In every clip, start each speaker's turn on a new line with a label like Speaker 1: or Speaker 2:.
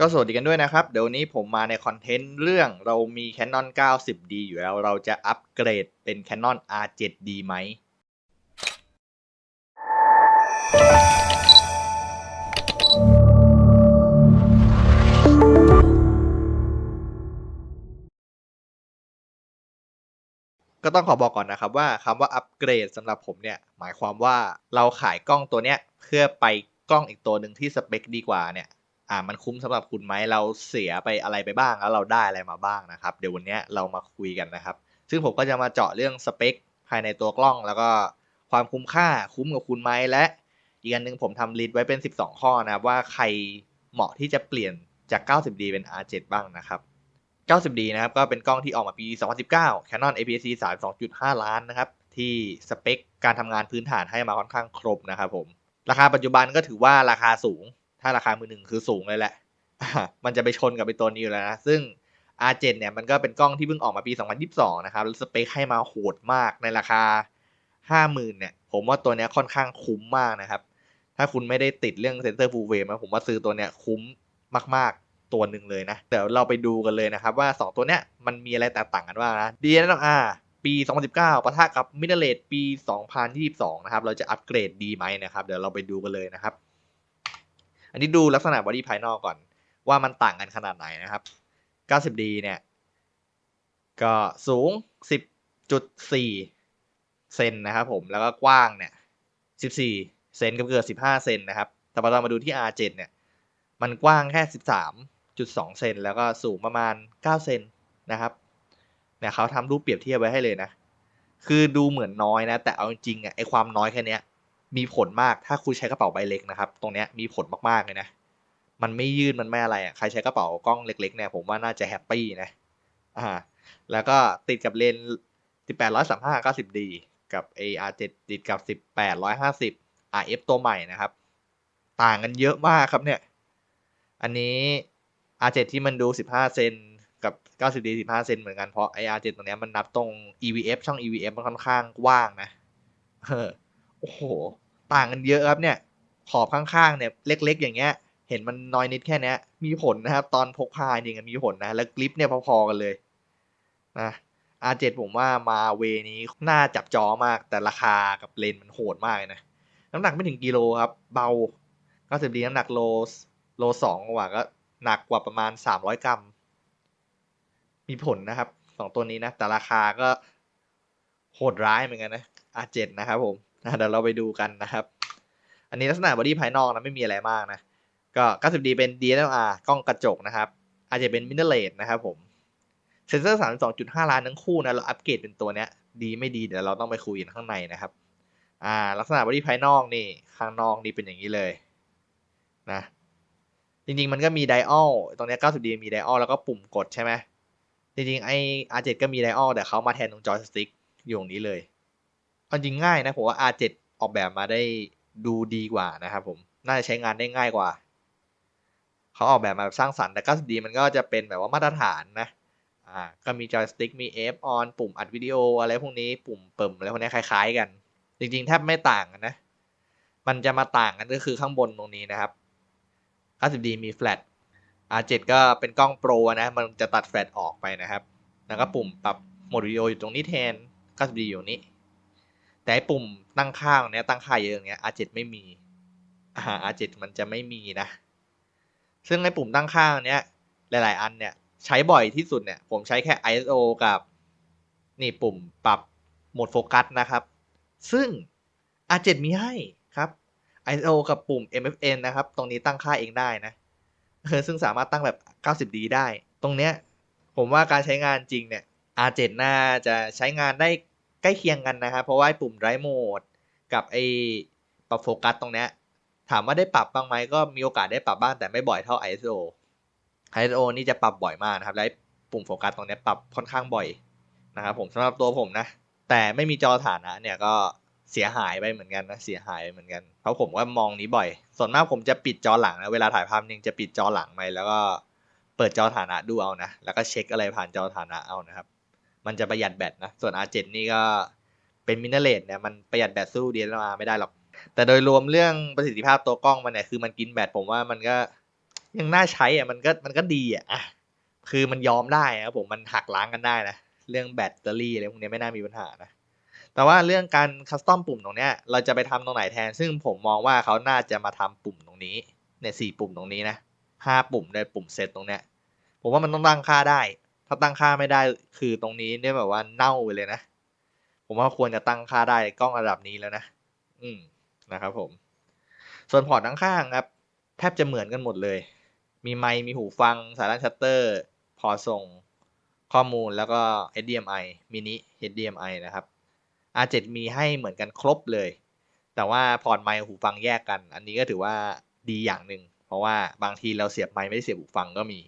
Speaker 1: ก็สวัสดีกันด้วยนะครับ เดี๋ยวนนี้ผมมาในคอนเทนต์เรื่องเรามี Canon 90D อยู่แล้ว เราจะอัปเกรดเป็น Canon R7D ไหม ก็ต้องขอบอกก่อนนะครับว่าคำว่าอัปเกรดสำหรับผมเนี่ย หมายความว่าเราขายกล้องตัวเนี้ยเพื่อไปกล้องอีกตัวหนึ่งที่สเปคดีกว่าเนี่ย อ่ามันคุ้มสำหรับคุณไหมเราเสียไปอะไรไปบ้างแล้วเราได้อะไรมาบ้างนะครับ เดี๋ยววันนี้เรามาคุยกันนะครับ ซึ่งผมก็จะมาเจาะเรื่องสเปคภายในตัวกล้อง แล้วก็ความคุ้มค่าคุ้มกับคุณไหมและอีกอันหนึ่งผมทำลิสต์ไว้เป็น 12 ข้อนะว่าใครเหมาะที่จะเปลี่ยนจาก 90D เป็น R7 บ้างนะครับ 90D นะครับก็เป็นกล้องที่ออกมาปี 2019 Canon APS-C 32.5 ล้านนะครับที่สเปคการทำงานพื้นฐานให้มาค่อนข้างครบนะครับผม ราคาปัจจุบันก็ถือว่าราคาสูง ถ้าราคามือหนึ่งคือสูงเลยแหละ มันจะไปชนกับไอตัวนี้อยู่แล้วนะ ซึ่ง R7 เนี่ยมันก็เป็นกล้องที่เพิ่งออกมาปี 2022 นะครับแล้วสเปคให้มาโหดมากในราคา 50,000เนี่ย ผมว่าตัวนี้ค่อนข้างคุ้มมากนะครับ ถ้าคุณไม่ได้ติดเรื่องเซนเซอร์ฟูลเวมผมว่าซื้อตัวเนี้ยคุ้มมากๆตัวหนึ่งเลยนะ เดี๋ยวเราไปดูกันเลยนะครับ ว่า 2 ตัวเนี้ยมันมีอะไรแตกต่างกันบ้างนะ DSLR ปี 2019ปะทะกับ m i d d l e ปี 2022 นะครับ เราจะอัปเกรดดีไหมนะครับ เดี๋ยวเราไปดูกันเลยนะครับ นนี้ดูลักษณะบอดี้ภายนอกก่อน ว่ามันต่างกันขนาดไหนนะครับ 90D เนี่ย ก็สูง 10.4 เซนนะครับผม แล้วก็กว้างเนี่ย 14 เซนกับเกือบ15 เซนนะครับ แต่พอเรามาดูที่ R7 เนี่ย มันกว้างแค่ 13.2 เซน แล้วก็สูงประมาณ 9 เซนนะครับ เนี่ยเขาทำรูปเปรียบเทียบไว้ให้เลยนะ คือดูเหมือนน้อยนะ แต่เอาจริงๆอะไอความน้อยแค่เนี้ย มีผลมากถ้าคุณใช้กระเป๋าใบเล็กนะครับ ตรงเนี้ยมีผลมากๆเลยนะ มันไม่ยืดมันไม่อะไรอะใครใช้กระเป๋ากล้องเล็กๆเนี่ยผมว่าน่าจะแฮปปี้นะอ่าแล้วก็ติดกับเลนส์18 135 90D กับ AR7 ติดกับ 18 150 RF ตัวใหม่นะครับ ต่างกันเยอะมากครับเนี่ย อันนี้ R7 ที่มันดู 15 เซนกับ 90D 15 เซนเหมือนกันเพราะ AR7 ตรงเนี้ยมันนับตรง EVF ช่อง EVF มันค่อนข้างกว้างนะ โอ้โห ต่างกันเยอะครับเนี่ย ขอบข้างๆเนี่ยเล็ก ๆ อย่างเงี้ย เห็นมันน้อยนิดแค่นี้มีผลนะครับ ตอนพกพาจริงมีผลนะ แล้วกริปเนี่ยพอๆกันเลยนะ R7 ผมว่ามาเวนี้น่าจับจอมากแต่ราคากับเลนส์มันโหดมากเลยนะ น้ำหนักไม่ถึงกิโลครับ เบา 90D น้ำหนักโลโลสองกว่าก็หนักกว่าประมาณ 300 กรัม มีผลนะครับสองตัวนี้นะ แต่ราคาก็โหดร้ายเหมือนกันนะ R7 นะครับผม นะเดี๋ยวเราไปดูกันนะครับ อันนี้ลักษณะบอดี้ภายนอกนะไม่มีอะไรมากนะ ก็ 90D เป็น DSLR กล้องกระจกนะครับอาจจะเป็น mirrorless นะครับผม เซนเซอร์ 32.5 ล้านทั้งคู่นะ เราอัปเกรดเป็นตัวเนี้ย ดีไม่ดี เดี๋ยวเราต้องไปคุยกันข้างในนะครับ อ่า ลักษณะบอดี้ภายนอกนี่ ข้างนอกนี่เป็นอย่างนี้เลยนะ จริงๆ มันก็มีไดอัลตรงนี้ 90D มีไดอัลแล้วก็ปุ่มกดใช่ไหมจริงๆ ไอ R7 ก็มีไดอัลแต่เขามาแทนตรงจอยสติ๊กอยู่ตรงนี้เลย จริงง่ายนะผมว่า R7 ออกแบบมาได้ดูดีกว่านะครับผม น่าจะใช้งานได้ง่ายกว่า เขาออกแบบมาแบบสร้างสรรค์แต่ 90D มันก็จะเป็นแบบว่ามาตรฐานนะ อ่า ก็มีจอยสติ๊กมี F on ปุ่มอัดวิดีโออะไรพวกนี้ ปุ่มเปิ่มอะไรพวกนี้คล้าย ๆ กัน จริงๆแทบไม่ต่างกันนะ มันจะมาต่างกันก็คือข้างบนตรงนี้นะครับ 90D มีแฟลช R7 ก็เป็นกล้องโปรนะ มันจะตัดแฟลชออกไปนะครับ แล้วก็ปุ่มปรับโหมดวิดีโออยู่ตรงนี้แทน 90D อยู่นี้ แต่ไอปุ่มตั้งค่าตรงนี้ตั้งค่าเยอะอย่างเงี้ย R7 ไม่มีอ่า R7 มันจะไม่มีนะ ซึ่งไอปุ่มตั้งค่าเนี้ยหลาย ๆ อันเนี่ยใช้บ่อยที่สุดเนี่ยผมใช้แค่ ISO กับนี่ปุ่มปรับโหมดโฟกัสนะครับ ซึ่ง R7 มีให้ครับ ISO กับปุ่ม MFN นะครับ ตรงนี้ตั้งค่าเองได้นะซึ่งสามารถตั้งแบบ 90D ได้ ตรงเนี้ยผมว่าการใช้งานจริงเนี่ย R7 น่าจะใช้งานได้ ใกล้เคียงกันนะครับเพราะว่าปุ่ม Drive Mode กับไอ้ปรับโฟกัสตรงเนี้ยถามว่าได้ปรับบ้างไหมก็มีโอกาสได้ปรับบ้างแต่ไม่บ่อยเท่า ISO ISO นี่จะปรับบ่อยมากนะครับและปุ่มโฟกัสตรงเนี้ยปรับค่อนข้างบ่อยนะครับผมสำหรับตัวผมนะ แต่ไม่มีจอฐานะเนี่ยก็เสียหายไปเหมือนกันนะเสียหายเหมือนกันเพราะผมก็มองนี้บ่อย ส่วนมากผมจะปิดจอหลังนะเวลาถ่ายภาพนิ่งจะปิดจอหลังไปแล้วก็เปิดจอฐานะดูเอานะแล้วก็เช็คอะไรผ่านจอฐานะเอานะครับ มันจะประหยัดแบตนะ ส่วน R7 นี่ก็เป็นมินเนเลตเนี่ยมันประหยัดแบตสู้ DSLR ไม่ได้หรอก แต่โดยรวมเรื่องประสิทธิภาพตัวกล้องมันเนี่ยคือมันกินแบตผมว่ามันก็ยังน่าใช้อะมันก็มันก็ดีอะคือมันยอมได้ครับผมมันหักล้างกันได้นะเรื่องแบตเตอรี่อะไรพวกนี้ไม่น่ามีปัญหานะแต่ว่าเรื่องการคัสตอมปุ่มตรงเนี้ยเราจะไปทำตรงไหนแทน ซึ่งผมมองว่าเขาน่าจะมาทำปุ่มตรงนี้เนี่ยสี่ปุ่มตรงนี้นะห้าปุ่มในปุ่มเซตตรงเนี้ยผมว่ามันต้องตั้งค่าได้ ถ้าตั้งค่าไม่ได้คือตรงนี้เนี่ยแบบว่าเน่าไปเลยนะ ผมว่าควรจะตั้งค่าได้กล้องระดับนี้แล้วนะ อืมนะครับผม ส่วนพอร์ตข้างๆครับ แทบจะเหมือนกันหมดเลย มีไมค์มีหูฟัง สายรันชัตเตอร์ พอส่งข้อมูลแล้วก็ HDMI มินิ HDMI นะครับ R7 มีให้เหมือนกันครบเลย แต่ว่าพอร์ตไมค์หูฟังแยกกัน อันนี้ก็ถือว่าดีอย่างหนึ่ง เพราะว่าบางทีเราเสียบไมค์ไม่ได้เสียบหูฟังก็มี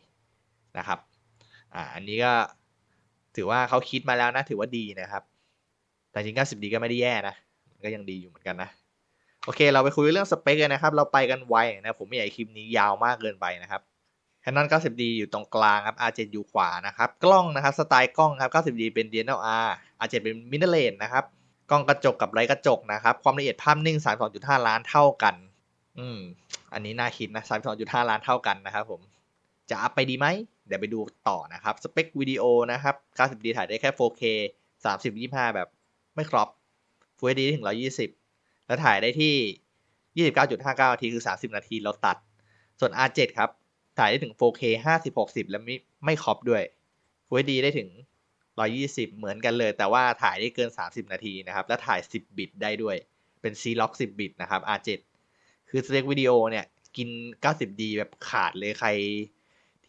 Speaker 1: นะครับ อ่าอันนี้ก็ถือว่าเขาคิดมาแล้วนะ ถือว่าดีนะครับ แต่จริง 90D ก็ไม่ได้แย่นะก็ยังดีอยู่เหมือนกันนะ โอเค เราไปคุยเรื่องสเปคกันนะครับ เราไปกันไวนะผมไม่อยากคลิปนี้ยาวมากเกินไปนะครับ Canon 90D อยู่ตรงกลางครับ R7 อยู่ขวานะครับ กล้องนะครับ สไตล์กล้องครับ 90D เป็น DSLR R7 เป็น Mid Range นะครับ กล้องกระจกกับไรกระจกนะครับ ความละเอียดภาพนิ่ง 32.5 ล้านเท่ากัน อืม อันนี้น่าคิดนะ 32.5 ล้านเท่ากันนะครับผม จะอัพไปดีไหม เดี๋ยวไปดูต่อนะครับ สเปควิดีโอนะครับ 90D ถ่ายได้แค่ 4K 30 25 แบบไม่ครบ Full HD ถึง 120 แล้วถ่ายได้ที่ 29.59 นาที คือ 30 นาทีเราตัด ส่วน R7 ครับ ถ่ายได้ถึง 4K 50 60 แล้วไม่ไม่ครบด้วย Full HD ได้ถึง 120 เหมือนกันเลย แต่ว่าถ่ายได้เกิน 30 นาทีนะครับ และถ่าย 10 บิตได้ด้วย เป็น C-Log 10 บิตนะครับ R7 คือสเปควิดีโอเนี่ย กิน 90D แบบขาดเลยใคร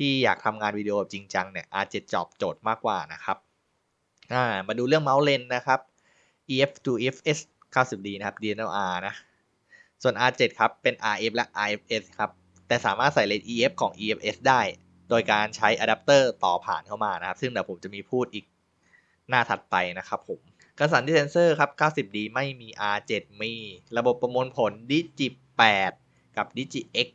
Speaker 1: ที่อยากทำงานวิดีโอแบบจริงจังเนี่ย R7 จอบโจทย์มากกว่านะครับอ่ามาดูเรื่องเมาส์เลนนะครับ EF to FS 90D นะครับ DSLR นะ ส่วน R7 ครับเป็น RF และ IFS ครับ แต่สามารถใส่เลน EF ของ EFS ได้ โดยการใช้อะแดปเตอร์ต่อผ่านเข้ามานะครับ ซึ่งเดี๋ยวผมจะมีพูดอีกหน้าถัดไปนะครับผมกระสันที่เซนเซอร์ครับ 90D ไม่มี R7 มี ระบบประมวลผล Digi 8กับ Digi X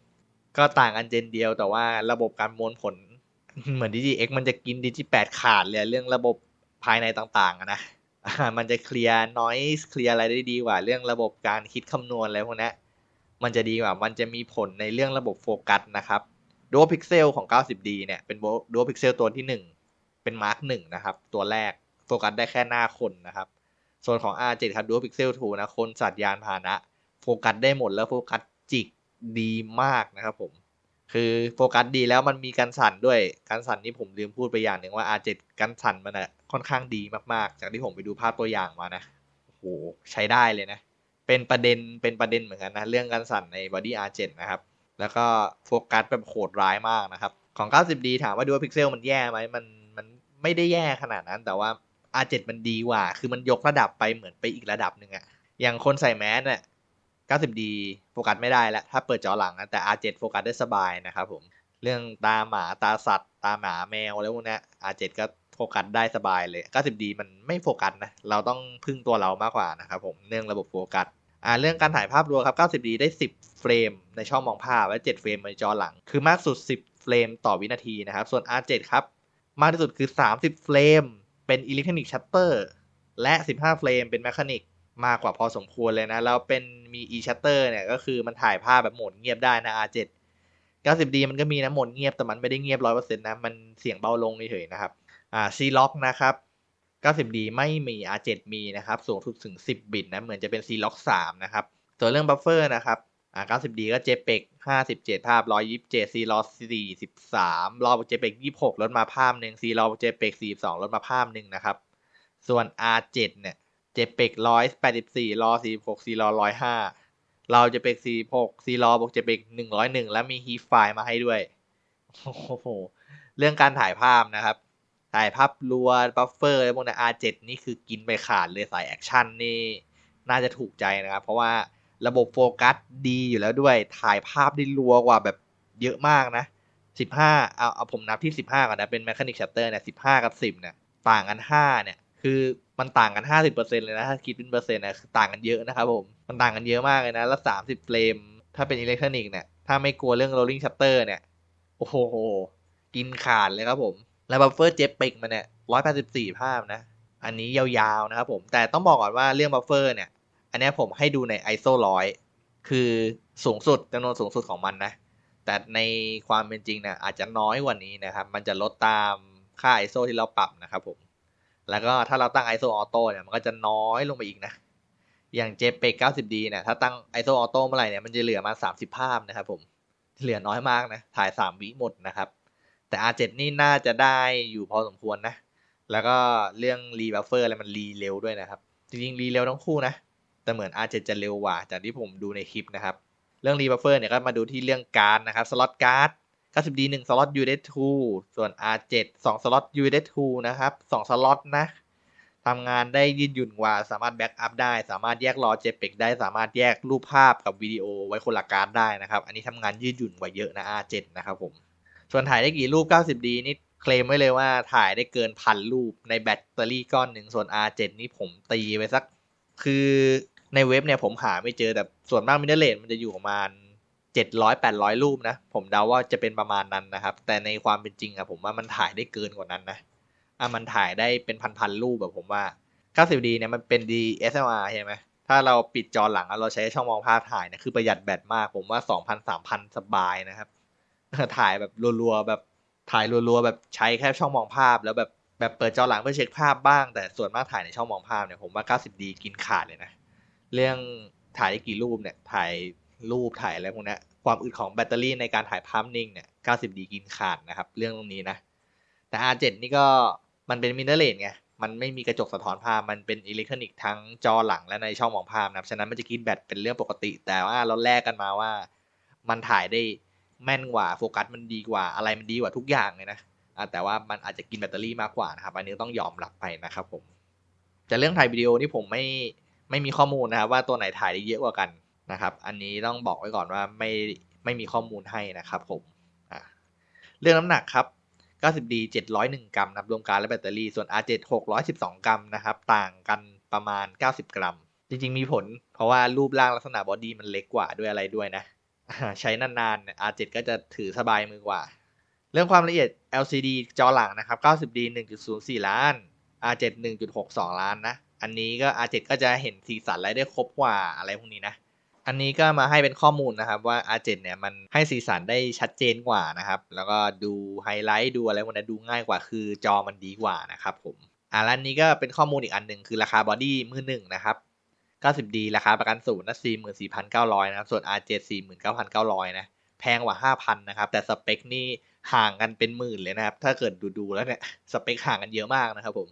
Speaker 1: ก็ต่างกันเจนเดียวแต่ว่าระบบการมวลผล เหมือน Digi X มันจะกิน Digi 8ขาดเลยเรื่องระบบภายในต่างๆนะมันจะเคลียร์นอยเคลียร์อะไรได้ดีกว่า เรื่องระบบการคิดคำนวณอะไรพวกนี้มันจะดีกว่า มันจะมีผลในเรื่องระบบโฟกัสนะครับ Dual Pixel ของ 90D เนี่ย เป็น Dual Pixel ตัวที่ 1 เป็น Mark 1นะครับ ตัวแรกโฟกัสได้แค่หน้าคนนะครับ ส่วนของ R7 ครับ Dual Pixel 2นะ คนสัตว์ยานพาหนะ โฟกัสได้หมดแล้วโฟกัสจิก ดีมากนะครับผม คือโฟกัสดีแล้วมันมีการสั่นด้วย การสั่นนี่ผมลืมพูดไปอย่างหนึ่งว่า R7 การสั่นมันอะค่อนข้างดีมากๆ จากที่ผมไปดูภาพตัวอย่างมานะโอ้โหใช้ได้เลยนะ เป็นประเด็นเป็นประเด็นเหมือนกันนะ เรื่องการสั่นใน Body R7 นะครับ แล้วก็โฟกัสแบบโหดร้ายมากนะครับ ของ 90D ถามว่า Dual Pixel มันแย่ไหมมันมันไม่ได้แย่ขนาดนั้น แต่ว่า R7 มันดีกว่า คือมันยกระดับไปเหมือนไปอีกระดับหนึ่งอะอย่างคนใส่แมสเนี่ย 90D โฟกัสไม่ได้แล้ว ถ้าเปิดจอหลังนะ แต่ R7 โฟกัสได้สบายนะครับผม เรื่องตาหมาตาสัตว์ ตาหมาแมวอะไรพวกนี้ R7 ก็โฟกัสได้สบายเลย 90D มันไม่โฟกัสนะ เราต้องพึ่งตัวเรามากกว่านะครับผม เรื่องระบบโฟกัสอ่าเรื่องการถ่ายภาพรวมครับ 90D ได้ 10 เฟรม ในช่องมองภาพ และ 7 เฟรมในจอหลัง คือมากสุด 10 เฟรมต่อวินาทีนะครับ ส่วน R7 ครับ มากที่สุดคือ 30 เฟรม เป็นอิเล็กทรอนิกส์ชัตเตอร์ และ 15 เฟรม เป็นแมคานิก มากกว่าพอสมควรเลยนะ แล้วเป็นมี e shutter เนี่ยก็คือมันถ่ายภาพแบบโหมดเงียบได้นะ R7 90D มันก็มีนะโหมดเงียบแต่มันไม่ได้เงียบ100%นะ มันเสียงเบาลงเฉยๆนะครับ อ่า C-Lock นะครับ 90D ไม่มี R7 มีนะครับสูงสุดถึง 10 บิตนะเหมือนจะเป็น C-Lock 3นะครับส่วนเรื่องบัฟเฟอร์นะครับอ่า 90D ก็ JPEG 57 ภาพ 127 C-Lock 43รอบ JPEG 26 ลดมาภาพหนึ่ง C-Lock JPEG 42 ลดมาภาพหนึ่งนะครับ ส่วน R7 เนี่ย JPEG 184รอ46 C-Lock 105เรา JPEG 46 C-Lock บวก JPEG 101แล้วมี heap file มาให้ด้วยโอ้โหเรื่องการถ่ายภาพนะครับ ถ่ายภาพรัวบัฟเฟอร์พวกนี้ R7 นี่คือกินไปขาดเลยสายแอคชั่นนี่น่าจะถูกใจนะครับ เพราะว่าระบบโฟกัสดีอยู่แล้วด้วย ถ่ายภาพได้รัวกว่าแบบเยอะมากนะ 15 เอาเอาผมนับที่ 15 ก่อนนะ เป็น Mechanic Shutter เนี่ย 15 กับ 10 เนี่ย ต่างกัน 5 เนี่ย คือมันต่างกัน 50%เลยนะถ้าคิดเป็นเปอร์เซ็นต์นะคือต่างกันเยอะนะครับผมมันต่างกันเยอะมากเลยนะ แล้ว 30 เฟรม ถ้าเป็นอิเล็กทรอนิกส์เนี่ยถ้าไม่กลัวเรื่อง rolling shutter เนี่ย โอ้โห กินขาดเลยครับผม แล้วบัฟเฟอร์เจปิกมันเนี่ย184 ภาพนะ อันนี้ยาวๆนะครับผม แต่ต้องบอกก่อนว่าเรื่องบัฟเฟอร์เนี่ย อันนี้ผมให้ดูใน ISO 100 คือสูงสุดจำนวนสูงสุดของมันนะ แต่ในความเป็นจริงเนี่ยอาจจะน้อยกว่านี้นะครับ มันจะลดตามค่า ISO ที่เราปรับนะครับผม แล้วก็ถ้าเราตั้ง ISO Auto เนี่ยมันก็จะน้อยลงไปอีกนะ อย่าง JPEG 90D เนี่ยถ้าตั้ง ISO Auto เมื่อไหร่เนี่ยมันจะเหลือมา 30 ภาพนะครับผมเหลือน้อยมากนะ ถ่าย 3 วิหมดนะครับ แต่ R7 นี่น่าจะได้อยู่พอสมควรนะ แล้วก็เรื่องรีบัฟเฟอร์อะไรมันรีเร็วด้วยนะครับ จริงๆรีเร็วทั้งคู่นะ แต่เหมือน R7 จะเร็วกว่าจากที่ผมดูในคลิปนะครับ เรื่องรีบัฟเฟอร์เนี่ยก็มาดูที่เรื่องการ์ดนะครับ สล็อตการ์ด 90D 1สล็อต UD2 ส่วน R7 2สล็อต UD2 นะครับ2สล็อตนะทำงานได้ยืดหยุ่นกว่า สามารถแบ็กอัพได้ สามารถแยกรอ JPEG ได้ สามารถแยกรูปภาพกับวิดีโอไว้คนละการได้นะครับ อันนี้ทำงานยืดหยุ่นกว่าเยอะนะ R7 นะครับผม ส่วนถ่ายได้กี่รูป 90D นี่เคลมไว้เลยว่าถ่ายได้เกินพันรูปในแบตเตอรี่ก้อนหนึ่งส่วน R7 นี่ผมตีไปสัก คือในเว็บเนี่ยผมหาไม่เจอแต่ส่วนมากมิเนเลนมันจะอยู่ประมาณ 700 800รูปนะ ผมเดาว่าจะเป็นประมาณนั้นนะครับ แต่ในความเป็นจริงอะผมว่ามันถ่ายได้เกินกว่านั้นนะอะมันถ่ายได้เป็นพันๆรูปแบบผมว่า 90D เนี่ยมันเป็น DSLR ใช่ไหมถ้าเราปิดจอหลังแล้วเราใช้ช่องมองภาพถ่ายเนี่ยคือประหยัดแบตมากผมว่า2,000 3,000สบายนะครับ ถ่ายแบบรัวๆแบบถ่ายรัวๆแบบใช้แค่ช่องมองภาพ แล้วแบบแบบเปิดจอหลังเพื่อเช็คภาพบ้าง แต่ส่วนมากถ่ายในช่องมองภาพเนี่ยผมว่า 90D กินขาดเลยนะ เรื่องถ่ายได้กี่รูปเนี่ยถ่ายรูปถ่ายอะไรพวกนี้ ความอึดของแบตเตอรี่ในการถ่ายภาพนิ่งเนี่ย 90D กินขาดนะครับ เรื่องตรงนี้นะ แต่ R7 นี่ก็มันเป็นมิเนอร์เลนไง มันไม่มีกระจกสะท้อนภาพ มันเป็นอิเล็กทรอนิกส์ทั้งจอหลังและในช่องมองภาพนะครับ ฉะนั้นมันจะกินแบตเป็นเรื่องปกติ แต่ว่าเราแลกกันมาว่า มันถ่ายได้แม่นกว่าโฟกัสมันดีกว่าอะไรมันดีกว่าทุกอย่างเลยนะอะแต่ว่ามันอาจจะกินแบตเตอรี่มากกว่านะครับ อันนี้ต้องยอมรับไปนะครับผมแต่เรื่องถ่ายวิดีโอนี่ผมไม่ไม่มีข้อมูลนะครับว่าตัวไหนถ่ายได้เยอะกว่ากัน นะครับ อันนี้ต้องบอกไว้ก่อนว่าไม่ไม่มีข้อมูลให้นะครับผมเรื่องน้ำหนักครับ 90D 701 กรัมนะครับรวมการและแบตเตอรี่ ส่วน R7 612 กรัมนะครับ ต่างกันประมาณ 90 กรัม จริงๆมีผล เพราะว่ารูปร่างลักษณะบอดี้มันเล็กกว่าด้วยอะไรด้วยนะ ใช้นานๆเนี่ย R7 ก็จะถือสบายมือกว่า เรื่องความละเอียด LCD จอหลังนะครับ 90D 1.04 ล้าน R7 1.62 ล้านนะ อันนี้ก็ R7 ก็จะเห็นสีสันอะไรได้ครบกว่าอะไรพวกนี้นะ อันนี้ก็มาให้เป็นข้อมูลนะครับว่า R7 เนี่ยมันให้สีสันได้ชัดเจนกว่านะครับ แล้วก็ดูไฮไลท์ดูอะไรพวกนั้นดูง่ายกว่าคือจอมันดีกว่านะครับผมอ่าแล้วนี้ก็เป็นข้อมูลอีกอันหนึ่งคือราคาบอดี้มือหนึ่งนะครับ 90D ราคาประกันศูนย์นะ44,900นะครับ ส่วน R7 49,900นะแพงกว่า 5,000นะครับ แต่สเปคนี่ห่างกันเป็นหมื่นเลยนะครับ ถ้าเกิดดูดูแล้วเนี่ยสเปคห่างกันเยอะมากนะครับผม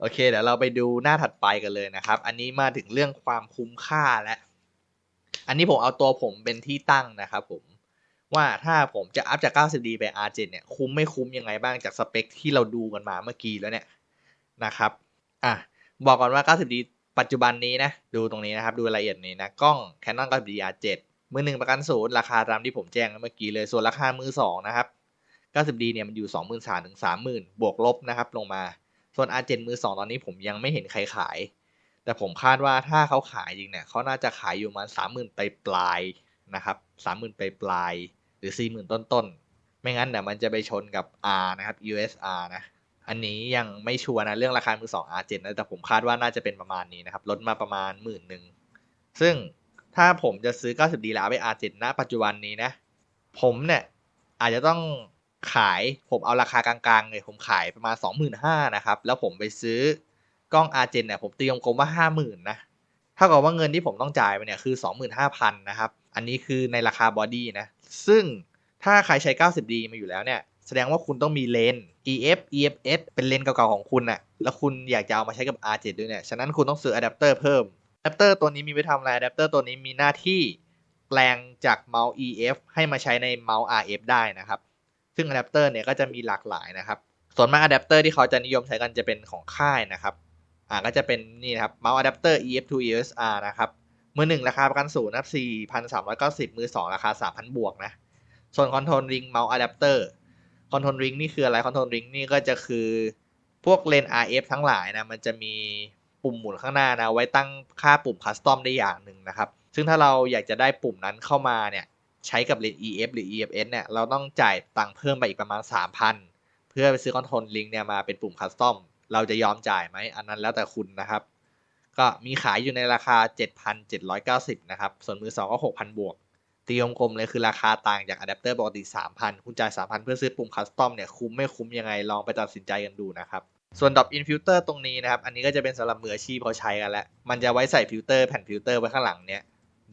Speaker 1: โอเคเดี๋ยวเราไปดูหน้าถัดไปกันเลยนะครับ อันนี้มาถึงเรื่องความคุ้มค่าแล้ว อันนี้ผมเอาตัวผมเป็นที่ตั้งนะครับผมว่าถ้าผมจะอัพจาก 90D ไป R7 เนี่ยคุ้มไม่คุ้มยังไงบ้างจากสเปคที่เราดูกันมาเมื่อกี้แล้วเนี่ยนะครับอะบอกก่อนว่า 90D ปัจจุบันนี้นะดูตรงนี้นะครับ ดูรายละเอียดนี้นะกล้อง Canon 90D R7 มือหนึ่งประกันศูนย์ราคาตามที่ผมแจ้งเมื่อกี้เลยส่วนราคามือสองนะครับ 90D เนี่ยมันอยู่ 23,000ถึง30,000 บวกลบนะครับลงมา ส่วน R7 มือสองตอนนี้ผมยังไม่เห็นใครขาย แต่ผมคาดว่าถ้าเขาขายจริงเนี่ยเขาน่าจะขายอยู่ประมาณ30,000ไปปลายนะครับ30,000ไปปลายหรือ40,000ต้นๆไม่งั้นเนี่ยมันจะไปชนกับ R นะครับ USR นะอันนี้ยังไม่ชัวร์นะเรื่องราคามือสอง R7 นะแต่ผมคาดว่าน่าจะเป็นประมาณนี้นะครับลดมาประมาณหมื่นหนึ่งซึ่งถ้าผมจะซื้อ 90D แล้วไป R7 ณปัจจุบันนี้นะ ผมเนี่ยอาจจะต้องขายผมเอาราคากลางๆเลยผมขายประมาณ 25,000นะครับ แล้วผมไปซื้อ กล้อง R7 เนี่ยผมตีกลมๆว่า 50,000นะเท่ากับว่าเงินที่ผมต้องจ่ายไปเนี่ยคือ 25,000นะครับ อันนี้คือในราคาบอดี้นะ ซึ่งถ้าใครใช้ 90D มาอยู่แล้วเนี่ย แสดงว่าคุณต้องมีเลน EF EFS เป็นเลนเก่าๆของคุณน่ะแล้วคุณอยากจะเอามาใช้กับ R7 ด้วยเนี่ย ฉะนั้นคุณต้องซื้ออะแดปเตอร์เพิ่มอะแดปเตอร์ตัวนี้มีไว้ทำอะไรอะแดปเตอร์ตัวนี้มีหน้าที่แปลงจากเมาส์ EF ให้มาใช้ในเมาส์ RF ได้นะครับ ซึ่งอะแดปเตอร์เนี่ยก็จะมีหลากหลายนะครับ ส่วนมากอะแดปเตอร์ที่เขาจะนิยมใช้กันจะเป็นของค่ายนะครับ อ่าก็จะเป็นนี่นะครับเมาส์อะแดปเตอร์ EF to ESR นะครับมือหนึ่งราคาประกันศูนย์นะครับ4,390มือสองราคา3,000บวกนะ ส่วนคอนโทรลริงเมาส์อะแดปเตอร์คอนโทรลริงนี่คืออะไรคอนโทรลริงนี่ก็จะคือพวกเลน RF ทั้งหลายนะมันจะมีปุ่มหมุนข้างหน้านะไว้ตั้งค่าปุ่มคัสตอมได้อย่างหนึ่งนะครับ ซึ่งถ้าเราอยากจะได้ปุ่มนั้นเข้ามาเนี่ยใช้กับเลน EF หรือ EFS เนี่ยเราต้องจ่ายตังค์เพิ่มไปอีกประมาณ 3,000 เพื่อไปซื้อคอนโทรลริงเนี่ยมาเป็นปุ่มคัสตอม เราจะยอมจ่ายไหมอันนั้นแล้วแต่คุณนะครับ ก็มีขายอยู่ในราคา 7,790 นะครับ ส่วนมือสองก็ 6,000 บวก ตีวงกลมเลยคือราคาต่างจากอะแดปเตอร์ปกติ 3,000 คุณจ่าย 3,000 เพื่อซื้อปุ่มคัสตอมเนี่ยคุ้มไม่คุ้มยังไงลองไปตัดสินใจกันดูนะครับส่วนดอปอินฟิลเตอร์ตรงนี้นะครับ อันนี้ก็จะเป็นสำหรับมืออาชีพเขาใช้กันแล้ว มันจะไว้ใส่ฟิลเตอร์แผ่นฟิลเตอร์ไว้ข้างหลังเนี่ย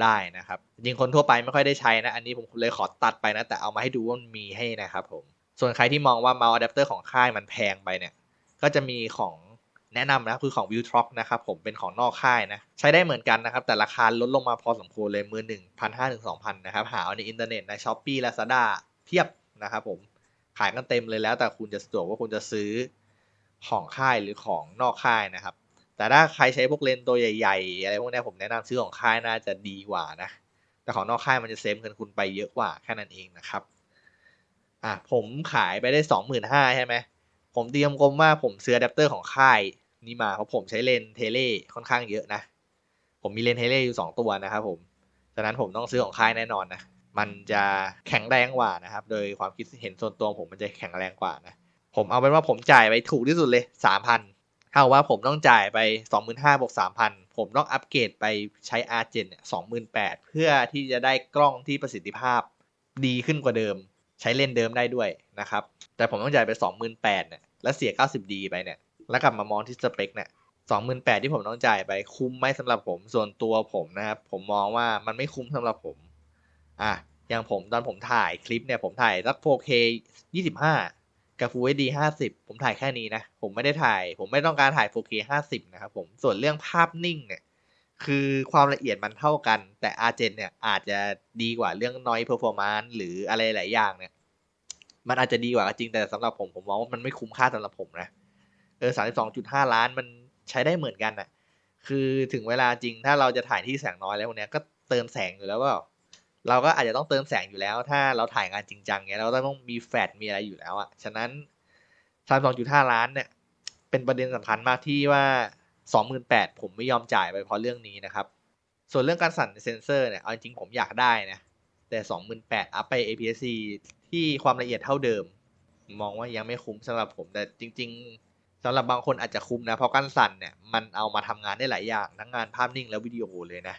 Speaker 1: ได้นะครับ จริงคนทั่วไปไม่ค่อยได้ใช้นะ อันนี้ผมเลยขอตัดไปนะ แต่เอามาให้ดูว่ามันมีให้นะครับผม ส่วนใครที่มองว่าเมาส์อะแดปเตอร์ของค่ายมันแพงไปเนี่ย ก็จะมีของแนะนำนะคือของ v i e w t r o c นะครับผมเป็นของนอกค่ายนะ ใช้ได้เหมือนกันนะครับ แต่ราคาลดลงมาพอสมควรเลยมือหนึ่งพันห้าถึงสองพันนะครับ หาในอินเทอร์เน็ตใน s h อ p e e Lazada เพียบนะครับผมขายกันเต็มเลยแล้วแต่คุณจะสะดวกว่าคุณจะซื้อของค่ายหรือของนอกค่ายนะครับ แต่ถ้าใครใช้พวกเลนตัวใหญ่ๆ อะไรพวกนี้ผมแนะนำซื้อของค่ายน่าจะดีกว่านะ แต่ของนอกค่ายมันจะเซฟเงินคุณไปเยอะกว่าแค่นั้นเองนะครับอะผมขายไปได้สองหมื่นห้าใช่ไหม ผมเตรียมกลมว่าผมซื้ออะแดปเตอร์ของค่ายนี่มาเพราะผมใช้เลนเทเล่ค่อนข้างเยอะนะ ผมมีเลนเทเล่อยู่สองตัวนะครับผมฉะนั้นผมต้องซื้อของค่ายแน่นอนนะมันจะแข็งแรงกว่านะครับ โดยความคิดเห็นส่วนตัวผมมันจะแข็งแรงกว่านะ ผมเอาเป็นว่าผมจ่ายไปถูกที่สุดเลยสามพันเท่าว่าผมต้องจ่ายไปสองหมื่นห้าบวกสามพันผมต้องอัปเกรดไปใช้ R7 เนี่ยสองหมื่นแปดเพื่อที่จะได้กล้องที่ประสิทธิภาพดีขึ้นกว่าเดิม ใช้เลนเดิมได้ด้วยนะครับ แต่ผมต้องจ่ายไปสองหมื่นแปดเนี่ยแล้วเสีย 90D ไปเนี่ยแล้วกลับมามองที่สเปคเนี่ยสองหมื่นแปดที่ผมต้องจ่ายไปคุ้มไหมสำหรับผมส่วนตัวผมนะครับผมมองว่ามันไม่คุ้มสำหรับผม อะอย่างผมตอนผมถ่ายคลิปเนี่ยผมถ่ายสัก 4K 25 กับ Full HD 50 ผมถ่ายแค่นี้นะ ผมไม่ได้ถ่าย ผมไม่ต้องการถ่าย 4K 50 นะครับผมส่วนเรื่องภาพนิ่งเนี่ยคือความละเอียดมันเท่ากัน แต่ R7 เนี่ยอาจจะดีกว่าเรื่อง noise performance หรืออะไรหลายอย่างเนี่ย มันอาจจะดีกว่าก็จริงแต่สำหรับผมผมมองว่ามันไม่คุ้มค่าสำหรับผมนะเออสามสิบสองจุดห้าล้านมันใช้ได้เหมือนกันน่ะ คือถึงเวลาจริงถ้าเราจะถ่ายที่แสงน้อยแล้วเนี้ยก็เติมแสงอยู่แล้วว่าเราก็อาจจะต้องเติมแสงอยู่แล้ว ถ้าเราถ่ายงานจริงจังเนี้ยเราต้องมีแฟลชมีอะไรอยู่แล้วอะฉะนั้นสามสองจุดห้าล้านเนี่ย เป็นประเด็นสำคัญมากที่ว่าสองหมื่นแปดผมไม่ยอมจ่ายไปเพราะเรื่องนี้นะครับ ส่วนเรื่องการสั่นเซนเซอร์เนี่ยเอาจริงผมอยากได้นะแต่สองหมื่นแปดอัพไป APS-C ที่ความละเอียดเท่าเดิม มองว่ายังไม่คุ้มสำหรับผม แต่จริง ๆสำหรับบางคนอาจจะคุ้มนะ เพราะการสั่นเนี่ยมันเอามาทำงานได้หลายอย่างทั้งงานภาพนิ่งและวิดีโอเลยนะ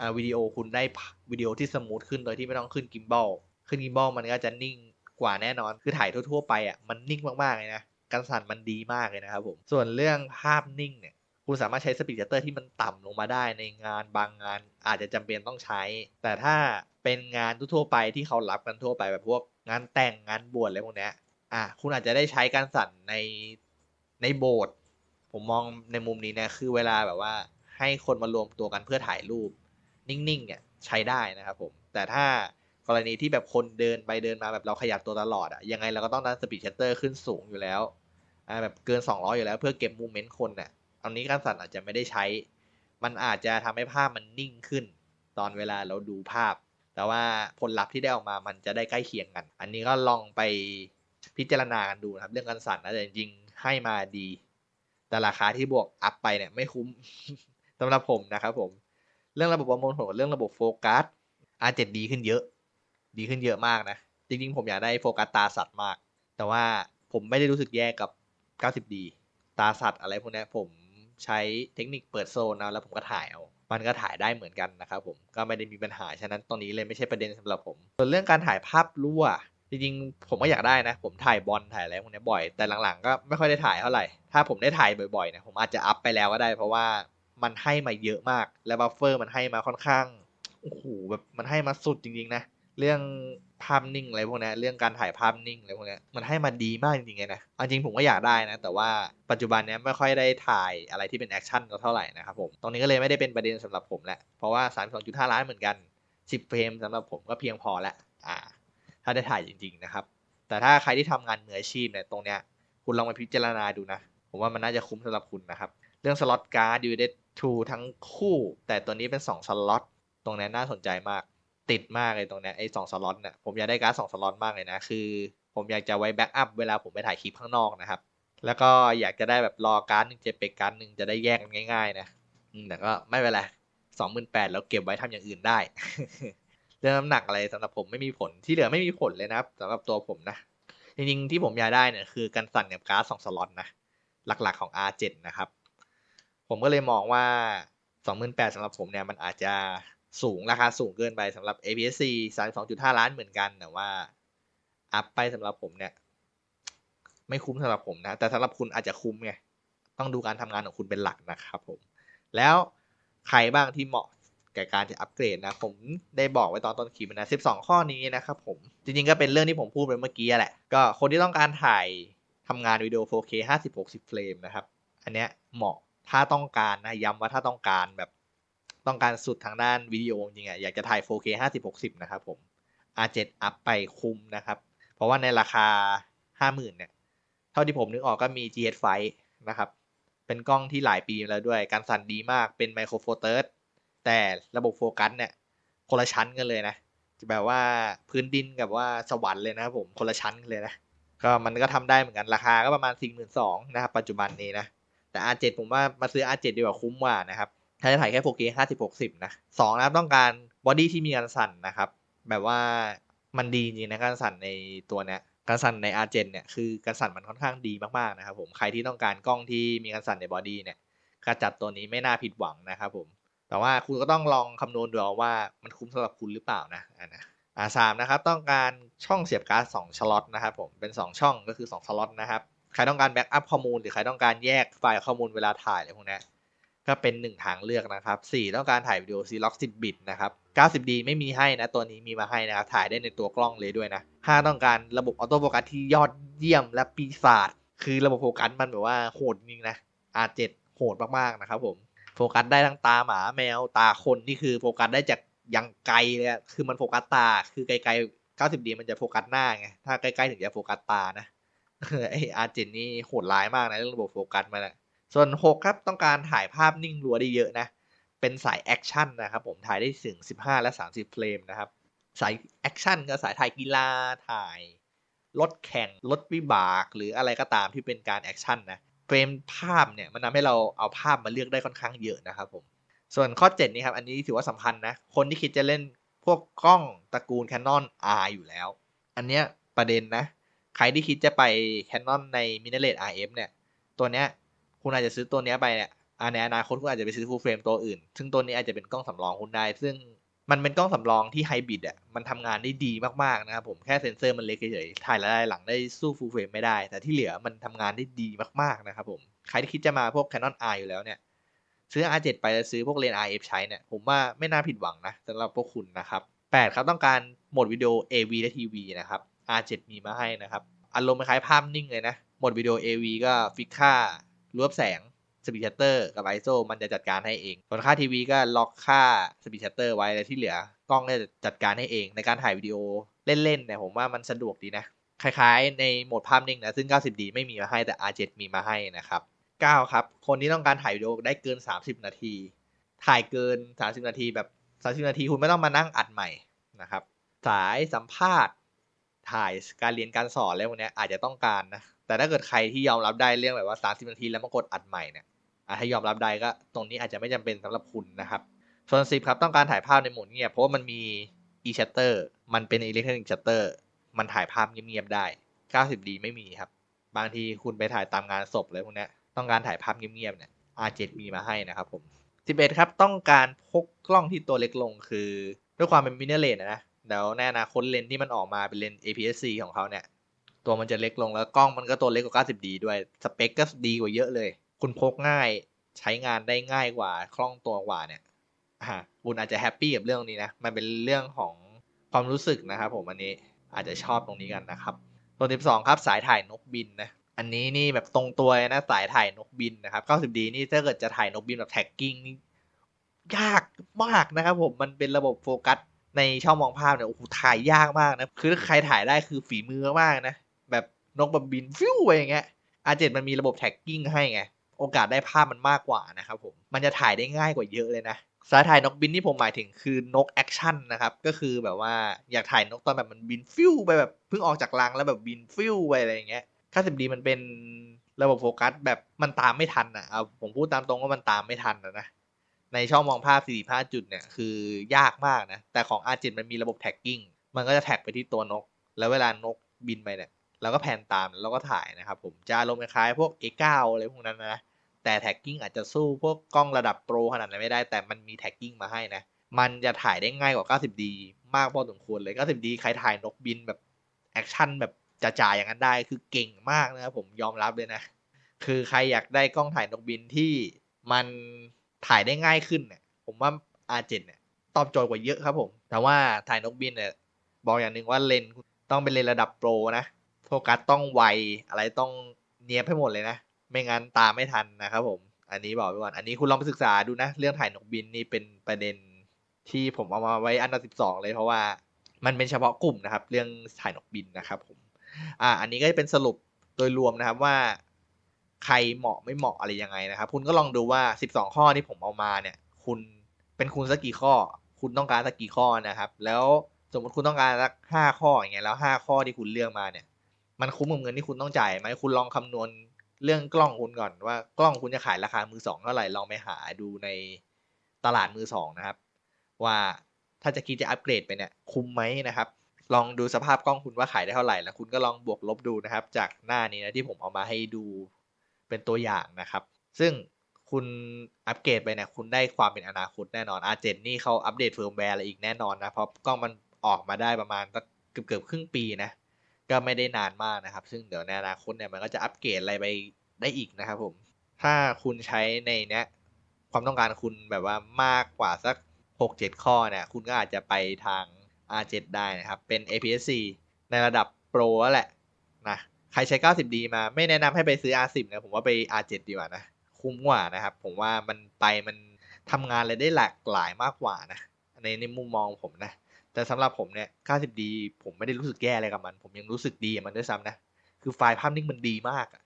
Speaker 1: อ่าวิดีโอคุณได้วิดีโอที่สมูทขึ้นโดยที่ไม่ต้องขึ้นกิมบอลขึ้นกิมบอลมันก็จะนิ่งกว่าแน่นอนคือถ่ายทั่วๆไปอะมันนิ่งมากๆเลยนะการสั่นมันดีมากเลยนะครับผมส่วนเรื่องภาพนิ่งเนี่ยคุณสามารถใช้สปีดชัตเตอร์ที่มันต่ำลงมาได้ในงานบางงานอาจจะจำเป็นต้องใช้ แต่ถ้าเป็นงานทั่วๆไปที่เขารับกันทั่วไปแบบพวก งานแต่งงานบวชอะไรพวกเนี้ยอะคุณอาจจะได้ใช้การสั่นในในโบสถ์ผมมองในมุมนี้เนี่ยคือเวลาแบบว่า ให้คนมารวมตัวกันเพื่อถ่ายรูป นิ่งๆเนี่ยใช้ได้นะครับผม แต่ถ้ากรณีที่แบบคนเดินไปเดินมาแบบเราขยับตัวตลอดอะยังไงเราก็ต้องดันสปีดชัตเตอร์ขึ้นสูงอยู่แล้วอ่าแบบเกิน 200 อยู่แล้วเพื่อเก็บมูเมนต์คนเนี่ยตอนนี้การสั่นอาจจะไม่ได้ใช้ มันอาจจะทำให้ภาพมันนิ่งขึ้น ตอนเวลาเราดูภาพ แต่ว่าผลลัพธ์ที่ได้ออกมามันจะได้ใกล้เคียงกัน อันนี้ก็ลองไปพิจารณากันดูนะครับ เรื่องการสั่นนะแต่จริงๆให้มาดี แต่ราคาที่บวกอัพไปเนี่ยไม่คุ้มสำหรับผมนะครับผม เรื่องระบบประมวลผลเรื่องระบบโฟกัส R7 ดีขึ้นเยอะ ดีขึ้นเยอะมากนะ จริงๆ ผมอยากได้โฟกัสตาสัตว์มาก แต่ว่าผมไม่ได้รู้สึกแย่กับ 90D ตาสัตว์อะไรพวกนี้ผมใช้เทคนิคเปิดโซนนะแล้วผมก็ถ่ายเอา มันก็ถ่ายได้เหมือนกันนะครับผมก็ไม่ได้มีปัญหาฉะนั้นตรงนี้เลยไม่ใช่ประเด็นสำหรับผม ส่วนเรื่องการถ่ายภาพรั่วจริงๆผมก็อยากได้นะ ผมถ่ายบอลถ่ายอะไรพวกนี้บ่อย แต่หลังๆก็ไม่ค่อยได้ถ่ายเท่าไหร่ ถ้าผมได้ถ่ายบ่อยๆนะผมอาจจะอัพไปแล้วก็ได้ เพราะว่ามันให้มาเยอะมาก และบัฟเฟอร์มันให้มาค่อนข้างโอ้โหแบบมันให้มาสุดจริงๆนะ เรื่อง ภาพนิ่งอะไรพวกนี้เรื่องการถ่ายภาพนิ่งอะไรพวกนี้มันให้มาดีมากจริงๆเลยนะเอาจริงผมก็อยากได้นะ แต่ว่าปัจจุบันเนี้ยไม่ค่อยได้ถ่ายอะไรที่เป็นแอคชั่นเท่าไหร่นะครับผมตรงนี้ก็เลยไม่ได้เป็นประเด็นสำหรับผมแหละเพราะว่า 32.5 ล้านเหมือนกัน 10 เฟรมสำหรับผมก็เพียงพอแล้วอ่า ถ้าได้ถ่ายจริง ๆนะครับ แต่ถ้าใครที่ทำงานมืออาชีพเนี่ยตรงเนี้ยคุณลองไปพิจารณาดูนะ ผมว่ามันน่าจะคุ้มสำหรับคุณนะครับเรื่องสล็อตการ์ดยูเดทูทั้งคู่ แต่ตัวนี้เป็น2สล็อตตรงนี้น่าสนใจมาก ติดมากเลยตรงเนี้ยไอ้สองสล็อตเนี่ยผมอยากได้การ์ดสองสล็อตมากเลยนะคือ ผมอยากจะไว้แบ็กอัพเวลาผมไปถ่ายคลิปข้างนอกนะครับ แล้วก็อยากจะได้แบบรอการ์ดหนึ่งเจเปกการ์ดหนึ่งจะได้แยกกันง่าย ๆ นะแต่ก็ไม่เป็นไรสองหมื่นแปดแล้วเก็บไว้ทำอย่างอื่นได้ เรื่องน้ำหนักอะไรสำหรับผมไม่มีผลที่เหลือไม่มีผลเลยนะครับสำหรับตัวผมนะ จริงๆที่ผมอยากได้เนี่ยคือการสั่นกับการ์ดสองสล็อตนะหลักๆของ R7 นะครับ ผมก็เลยมองว่า 28,000สำหรับผมเนี่ยมันอาจจะ สูงราคาสูงเกินไปสำหรับ APS-C 32.5 ล้านเหมือนกันแต่ว่าอัพไปสำหรับผมเนี่ย ไม่คุ้มสำหรับผมนะ แต่สำหรับคุณอาจจะคุ้มไง ต้องดูการทำงานของคุณเป็นหลักนะครับผม แล้วใครบ้างที่เหมาะแก่การจะอัปเกรดนะ ผมได้บอกไว้ตอนต้นคลิปนะ 12 ข้อนี้นะครับผม จริงๆก็เป็นเรื่องที่ผมพูดไปเมื่อกี้แหละ ก็คนที่ต้องการถ่ายทำงานวิดีโอ 4K 50-60 เฟรมนะครับ อันเนี้ยเหมาะถ้าต้องการนะย้ำว่าถ้าต้องการแบบ ต้องการสุดทางด้านวิดีโอจริงๆอะอยากจะถ่าย 4K 50-60 นะครับผม R7 อัพไปคุ้มนะครับ เพราะว่าในราคา 50,000 เนี่ย เท่าที่ผมนึกออกก็มี GH5 นะครับ เป็นกล้องที่หลายปีแล้วด้วย การสั่นดีมากเป็นไมโครโฟเตอร์แต่ระบบโฟกัสเนี่ย คนละชั้นกันเลยนะแบบว่าพื้นดินกับว่าสวรรค์เลยนะครับผมคนละชั้นกันเลยนะก็มันก็ทำได้เหมือนกันราคาก็ประมาณ 42,000นะครับปัจจุบันนี้นะแต่ R7 ผมว่ามาซื้อ R7 ดีกว่าคุ้มกว่านะครับ ถ้าจะถ่ายแค่ 4K 50-60 นะสองนะครับต้องการบอดี้ที่มีการสั่นนะครับ แบบว่ามันดีจริงนะการสั่นในตัวเนี้ยการสั่นใน R7 เจนี่ยคือการสั่นมันค่อนข้างดีมากๆนะครับผมใครที่ต้องการกล้องที่มีการสั่นในบอดี้เนี่ยก็จัดตัวนี้ไม่น่าผิดหวังนะครับผม แต่ว่าคุณก็ต้องลองคำนวณดูเอาว่ามันคุ้มสำหรับคุณหรือเปล่านะอ่านะอ่าสามนะครับต้องการช่องเสียบการ์ด2สล็อตนะครับผมเป็น 2 ช่องก็คือ2สล็อตนะครับใครต้องการแบ็กอัพข้อมูลหรือใครต้องการแยกไฟล์ข้อมูลเวลาถ่ายอะไรพวกนี้ ก็เป็นหนึ่งทางเลือกนะครับ 4 ต้องการถ่ายวิดีโอซีล็อก10 บิตนะครับ 90D ไม่มีให้นะ ตัวนี้มีมาให้นะครับ ถ่ายได้ในตัวกล้องเลยด้วยนะ 5 ต้องการระบบออโต้โฟกัสที่ยอดเยี่ยมและปีศาจ คือระบบโฟกัสมันแบบว่าโหดจริงนะ R7 โหดมากๆนะครับผม โฟกัสได้ทั้งตาหมาแมวตาคนนี่คือโฟกัสได้จากยังไกลเลยอะคือมันโฟกัสตา คือไกลๆ 90D มันจะโฟกัสหน้าไง ถ้าใกล้ๆถึงจะโฟกัสตานะไอ R7 นี่โหดร้ายมากนะเรื่องระบบโฟกัสมันอะ ส่วน 6 ครับ ต้องการถ่ายภาพนิ่งรัวได้เยอะนะ เป็นสายแอคชั่นนะครับผมถ่ายได้ถึง 15 และ 30 เฟรมนะครับ สายแอคชั่นก็สายถ่ายกีฬาถ่ายรถแข่งรถวิบาก หรืออะไรก็ตามที่เป็นการแอคชั่นนะเฟรมภาพเนี่ยมันทำให้เราเอาภาพมาเลือกได้ค่อนข้างเยอะนะครับผมส่วนข้อ 7 นี้ครับ อันนี้ถือว่าสำคัญนะ คนที่คิดจะเล่นพวกกล้องตระกูล Canon R อยู่แล้ว อันเนี้ยประเด็นนะ ใครที่คิดจะไป Canon ใน Mirrorless RF เนี่ย ตัวเนี้ย คุณอาจจะซื้อตัวนี้ไปเนี่ยในอนาคตคุณอาจจะไปซื้อ full frame ตัวอื่น ซึ่งตัวนี้อาจจะเป็นกล้องสำรองคุณได้ ซึ่งมันเป็นกล้องสำรองที่ไฮบริดอะ มันทำงานได้ดีมากๆนะครับผม แค่เซ็นเซอร์มันเล็กเฉยๆ ถ่ายรายหลังได้สู้ full frame ไม่ได้ แต่ที่เหลือมันทำงานได้ดีมากๆนะครับผม ใครที่คิดจะมาพวก Canon R อยู่แล้วเนี่ย ซื้อ R7 ไปแล้วซื้อพวกเลน RF ใช้เนี่ย ผมว่าไม่น่าผิดหวังนะสำหรับพวกคุณนะครับ 8 ครับต้องการโหมดวิดีโอ AV และ TV นะครับ R7 มีมาให้นะครับ อารมณ์คล้ายภาพนิ่งเลยนะ โหมดวิดีโอ AV ก็ฟิกค่า รวบแสงสปีดชัตเตอร์กับ ISO มันจะจัดการให้เองส่วนค่าทีวีก็ล็อกค่าสปีดชัตเตอร์ไว้แล้วที่เหลือกล้องเนี่ยจัดการให้เองในการถ่ายวิดีโอเล่นๆเนี่ยผมว่ามันสะดวกดีนะ คล้ายๆในโหมดภาพนิ่งนะ ซึ่ง 90D ไม่มีมาให้แต่ R7 มีมาให้นะครับ 9 ครับ คนที่ต้องการถ่ายวิดีโอได้เกิน 30 นาที ถ่ายเกิน 30 นาทีแบบ 30 นาทีคุณไม่ต้องมานั่งอัดใหม่นะครับ สายสัมภาษณ์ ถ่ายการเรียนการสอนอะไรพวกนี้อาจจะต้องการนะ แต่ถ้าเกิดใครที่ยอมรับได้เรื่องแบบว่า 30 นาทีแล้วมากดอัดใหม่เนี่ยถ้ายอมรับได้ก็ตรงนี้อาจจะไม่จำเป็นสำหรับคุณนะครับส่วน10ครับต้องการถ่ายภาพในโหมดเงียบเพราะว่ามันมี e shutter มันเป็น electronic shutter มันถ่ายภาพเงียบๆได้ 90D ไม่มีครับ บางทีคุณไปถ่ายตามงานศพอะไรพวกนี้ต้องการถ่ายภาพเงียบๆเนี่ย R7 มีมาให้นะครับผม 11 ครับต้องการพกกล้องที่ตัวเล็กลงคือ ด้วยความเป็นมิเนเลนนะเดี๋ยวในอนาคตเลนส์ที่มันออกมาเป็นเลนส์ APS-C ของเขาเนี่ย ตัวมันจะเล็กลงแล้วกล้องมันก็ตัวเล็กกว่า 90D ด้วยสเปคก็ดีกว่าเยอะเลย คุณพกง่ายใช้งานได้ง่ายกว่าคล่องตัวกว่าเนี่ยอ่าคุณอาจจะแฮปปี้กับเรื่องนี้นะ มันเป็นเรื่องของความรู้สึกนะครับผมอันนี้อาจจะชอบตรงนี้กันนะครับ ตัวที่สองครับสายถ่ายนกบินนะอันนี้นี่แบบตรงตัวนะสายถ่ายนกบินนะครับ 90D นี่ถ้าเกิดจะถ่ายนกบินแบบแท็กกิ้งนี่ยากมากนะครับผมมันเป็นระบบโฟกัสในช่องมองภาพเนี่ยโอ้โหถ่ายยากมากนะคือใครถ่ายได้คือฝีมือมากนะ นกแบบบินฟิวไปอย่างเงี้ย R7 มันมีระบบแท็กกิ้งให้ไง โอกาสได้ภาพมันมากกว่านะครับผม มันจะถ่ายได้ง่ายกว่าเยอะเลยนะสายถ่ายนกบินที่ผมหมายถึงคือนกแอคชั่นนะครับ ก็คือแบบว่าอยากถ่ายนกตอนแบบมันบินฟิวไปแบบเพิ่งออกจากรังแล้วแบบบินฟิวไปอะไรอย่างเงี้ย 90D มันเป็นระบบโฟกัสแบบมันตามไม่ทันอะเอาผมพูดตามตรงว่ามันตามไม่ทันนะนะ ในช่องมองภาพ 45 จุดเนี่ยคือยากมากนะ แต่ของ R7 มันมีระบบแท็กกิ้ง มันก็จะแท็กไปที่ตัวนก แล้วเวลานกบินไปเนี่ย เราก็แพนตามแล้วก็ถ่ายนะครับผมจะอารมณ์คล้ายพวก A9 อะไรพวกนั้นนะ แต่แท็กกิ้งอาจจะสู้พวกกล้องระดับโปรขนาดนั้นไม่ได้ แต่มันมีแท็กกิ้งมาให้นะ มันจะถ่ายได้ง่ายกว่า 90D มากพอสมควรเลย 90D ใครถ่ายนกบินแบบแอคชั่นแบบจ่าๆอย่างนั้นได้คือเก่งมากนะครับผมยอมรับเลยนะ คือใครอยากได้กล้องถ่ายนกบินที่มันถ่ายได้ง่ายขึ้นเนี่ยผมว่า R7 เนี่ยตอบโจทย์กว่าเยอะครับผม แต่ว่าถ่ายนกบินเนี่ยบอกอย่างหนึ่งว่าเลนต้องเป็นเลนระดับโปรนะ โฟกัสต้องไวอะไรต้องเนียบให้หมดเลยนะ ไม่งั้นตามไม่ทันนะครับผม อันนี้บอกไว้ก่อน อันนี้คุณลองไปศึกษาดูนะ เรื่องถ่ายนกบินนี่เป็นประเด็นที่ผมเอามาไว้อันดับสิบสองเลยเพราะว่ามันเป็นเฉพาะกลุ่มนะครับ เรื่องถ่ายนกบินนะครับผม อ่า อันนี้ก็จะเป็นสรุปโดยรวมนะครับว่าใครเหมาะไม่เหมาะอะไรยังไงนะครับ คุณก็ลองดูว่า 12 ข้อที่ผมเอามาเนี่ย คุณเป็นคุณสักกี่ข้อ คุณต้องการสักกี่ข้อนะครับ แล้วสมมติคุณต้องการสักห้าข้ออย่างเงี้ยแล้วห้าข้อที่คุณเลือกมาเนี่ย มันคุ้มกับเงินที่คุณต้องจ่ายไหมคุณลองคำนวณเรื่องกล้องคุณก่อนว่ากล้องคุณจะขายราคามือสองเท่าไหร่ลองไปหาดูในตลาดมือสองนะครับ ว่าถ้าจะคิดจะอัปเกรดไปเนี่ยคุ้มไหมนะครับ ลองดูสภาพกล้องคุณว่าขายได้เท่าไหร่แล้วคุณก็ลองบวกลบดูนะครับ จากหน้านี้นะที่ผมเอามาให้ดูเป็นตัวอย่างนะครับ ซึ่งคุณอัปเกรดไปเนี่ยคุณได้ความเป็นอนาคตแน่นอน R7 นี่เขาอัปเดตเฟิร์มแวร์อะไรอีกแน่นอนนะเพราะกล้องมันออกมาได้ประมาณเกือบเกือบครึ่งปีนะ ก็ไม่ได้นานมากนะครับ ซึ่งเดี๋ยวในอนาคตเนี่ยมันก็จะอัปเกรดอะไรไปได้อีกนะครับผม ถ้าคุณใช้ในเนี้ยความต้องการคุณแบบว่ามากกว่าสัก 6-7 ข้อเนี่ย คุณก็อาจจะไปทาง R7 ได้นะครับ เป็น APS-C ในระดับโปรแล้วแหละนะใครใช้ 90D มาไม่แนะนำให้ไปซื้อ R10 นะ ผมว่าไป R7 ดีกว่านะ คุ้มกว่านะครับ ผมว่ามันไปมันทำงานอะไรได้หลากหลายมากกว่านะ ในในมุมมองผมนะ แต่สำหรับผมเนี่ย 90D ผมไม่ได้รู้สึกแย่อะไรกับมัน ผมยังรู้สึกดีมันด้วยซ้ำนะ คือไฟล์ภาพนิ่งมันดีมากอะ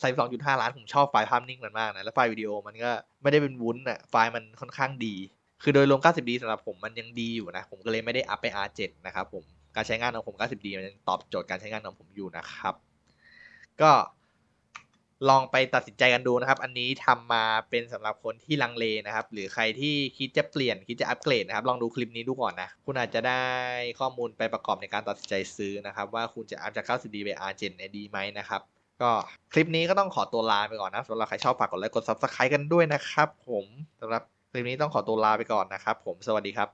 Speaker 1: ใส่2.5ล้านผมชอบไฟล์ภาพนิ่งมันมากนะ แล้วไฟล์วิดีโอมันก็ไม่ได้เป็นวุ้นอะไฟล์มันค่อนข้างดี คือโดยรวม 90D สำหรับผมมันยังดีอยู่นะ ผมก็เลยไม่ได้อัพไป R7 นะครับผม การใช้งานของผม 90D มันยังตอบโจทย์การใช้งานของผมอยู่นะครับ ก็ ลองไปตัดสินใจกันดูนะครับ อันนี้ทำมาเป็นสำหรับคนที่ลังเลนะครับ หรือใครที่คิดจะเปลี่ยนคิดจะอัปเกรดนะครับ ลองดูคลิปนี้ดูก่อนนะ คุณอาจจะได้ข้อมูลไปประกอบในการตัดสินใจซื้อนะครับ ว่าคุณจะอัพจาก 90D ไป R7 เนี่ยดีไหมนะครับ ก็คลิปนี้ก็ต้องขอตัวลาไปก่อนนะสำหรับใครชอบฝากกดไลค์กด Subscribe กันด้วยนะครับ ผมสำหรับคลิปนี้ต้องขอตัวลาไปก่อนนะครับ ผมสวัสดีครับ